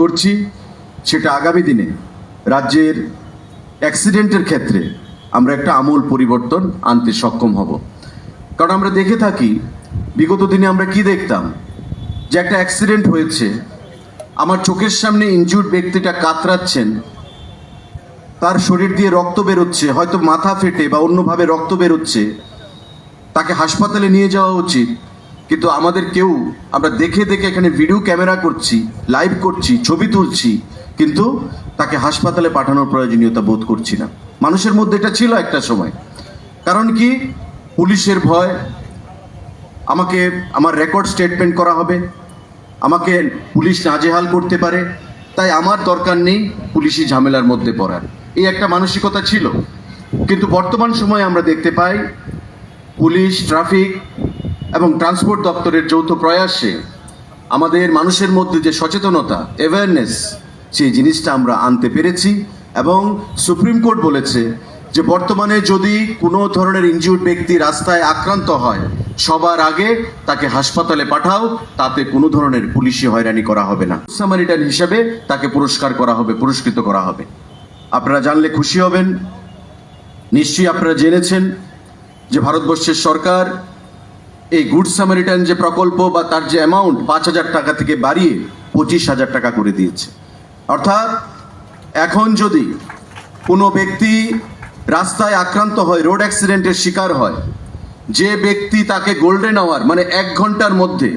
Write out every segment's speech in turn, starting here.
করছি সেটা আগামী দিনে রাজ্যের অ্যাক্সিডেন্টের ক্ষেত্রে আমরা একটা আমূল পরিবর্তন আনতে সক্ষম হব। কারণ আমরা দেখে থাকি, বিগত দিনে আমরা কি দেখতাম? যে একটা অ্যাক্সিডেন্ট হয়েছে, আমার চোখের সামনে ইনজুর্ড ব্যক্তিটা কাতরাচ্ছেন, তার শরীর দিয়ে রক্ত বেরোচ্ছে, হয়তো মাথা ফেটে বা অন্যভাবে রক্ত বেরোচ্ছে, তাকে হাসপাতালে নিয়ে যাওয়া উচিত। কিন্তু আমাদের কেউ, আমরা দেখে দেখে এখানে ভিডিও ক্যামেরা করছি লাইভ করছি, ছবি তুলছি, কিন্তু তাকে হাসপাতালে পাঠানোর প্রয়োজনীয়তা বোধ করছি না। মানুষের মধ্যে এটা ছিল একটা সময়। কারণ কি? পুলিশের ভয়, আমাকে, আমার রেকর্ড স্টেটমেন্ট করা হবে, আমাকে পুলিশ নাজেহাল করতে পারে, তাই আমার দরকার নেই পুলিশি ঝামেলার মধ্যে পড়ার। এই একটা মানসিকতা ছিল। কিন্তু বর্তমান সময়ে আমরা দেখতে পাই, পুলিশ, ট্রাফিক এবং ট্রান্সপোর্ট দপ্তরের যৌথ প্রয়াসে আমাদের মানুষের মধ্যে যে সচেতনতা অ্যাওয়ারনেস সেই জিনিসটা আমরা আনতে পেরেছি এবং সুপ্রিম কোর্ট বলেছে যে বর্তমানে যদি কোনো ধরনের ইনজিউর্ড ব্যক্তি রাস্তায় আক্রান্ত হয়, সবার আগে তাকে হাসপাতালে পাঠাও, তাতে কোনো ধরনের পুলিশি হয়রানি করা হবে না। সামারিটান হিসেবে তাকে পুরস্কার করা হবে, পুরস্কৃত করা হবে। আপনারা জানলে খুশি হবেন। নিশ্চয়ই আপনারা জেনেছেন যে ভারতবর্ষের সরকার এই গুড সামারিটান যে প্রকল্প বা তার যে অ্যামাউন্ট পাঁচ হাজার টাকা থেকে বাড়িয়ে পঁচিশ হাজার টাকা করে দিয়েছে। অর্থাৎ এখন যদি কোনো ব্যক্তি রাস্তায় আক্রান্ত হয় রোড অ্যাক্সিডেন্টের শিকার হয়, যে ব্যক্তি তাকে গোল্ডেন আওয়ার মানে এক ঘণ্টার মধ্যে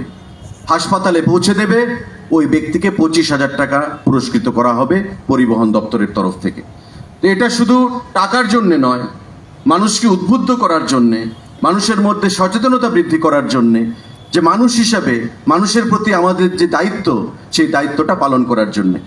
হাসপাতালে পৌঁছে দেবে, ওই ব্যক্তিকে পঁচিশ হাজার টাকা পুরস্কৃত করা হবে পরিবহন দপ্তরের তরফ থেকে। তো এটা শুধু টাকার জন্যে নয়, মানুষকে উদ্বুদ্ধ করার জন্যে মানুষের মধ্যে সচেতনতা বৃদ্ধি করার জন্যে যে মানুষ হিসাবে মানুষের প্রতি আমাদের যে দায়িত্ব, সেই দায়িত্বটা পালন করার জন্যে।